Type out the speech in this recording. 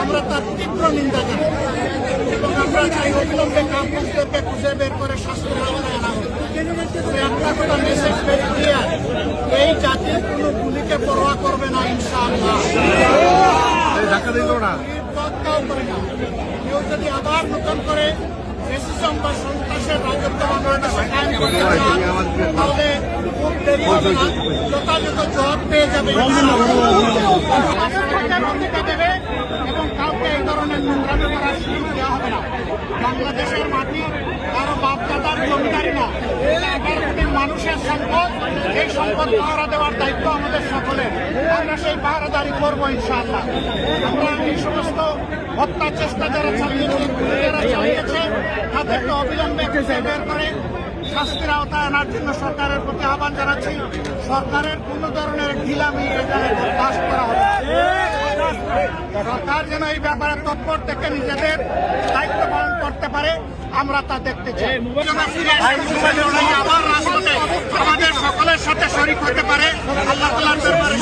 আমরা তার তীব্র নিন্দা জানাই আমরা চাই অবিলম্বে কাপুরুষদেরকে খুঁজে বের করে শাস্তির আওতায় আনা একটা কথা মেসেজ ক্লিয়ার এই জাতি কোনো গুলিকে পরোয়া করবে না ইনশাআল্লাহ কেউ যদি আবার নতুন করে সন্ত্রাসের রাজত্ব বাংলাদেশে কায়েম করতে তাহলে যথাযথ জবাব পেয়ে যাবে। অধিকার দেবে এবং কাউকে এই ধরনের নোংরামি করার দেওয়া হবে না। বাংলাদেশের মাটি কারও বাপদাদার জমিদারি না। মানুষের সম্পদ এই সম্পদ পাহারা দেওয়ার দায়িত্ব আমাদের সকলের। আমরা সেই পাহারাদারি করব ইনশাআল্লাহ। আমরা এই সমস্ত হত্যা চেষ্টা যারা চালিয়েছে তাদেরকে অবিলম্বে খুঁজে বের করে শাস্তির আওতায় আনার জন্য সরকারের প্রতি আহ্বান জানাচ্ছি। সরকারের কোন ধরনের ঢিলামি এখানে করা হবে। সরকার যেন এই ব্যাপারে তৎপর থেকে নিজেদের দায়িত্ব পালন করতে পারে আমরা তা দেখতে চাই। আবার রাজপথে আমাদের সকলের সাথে শরিক হতে পারে। আল্লাহ দরবারে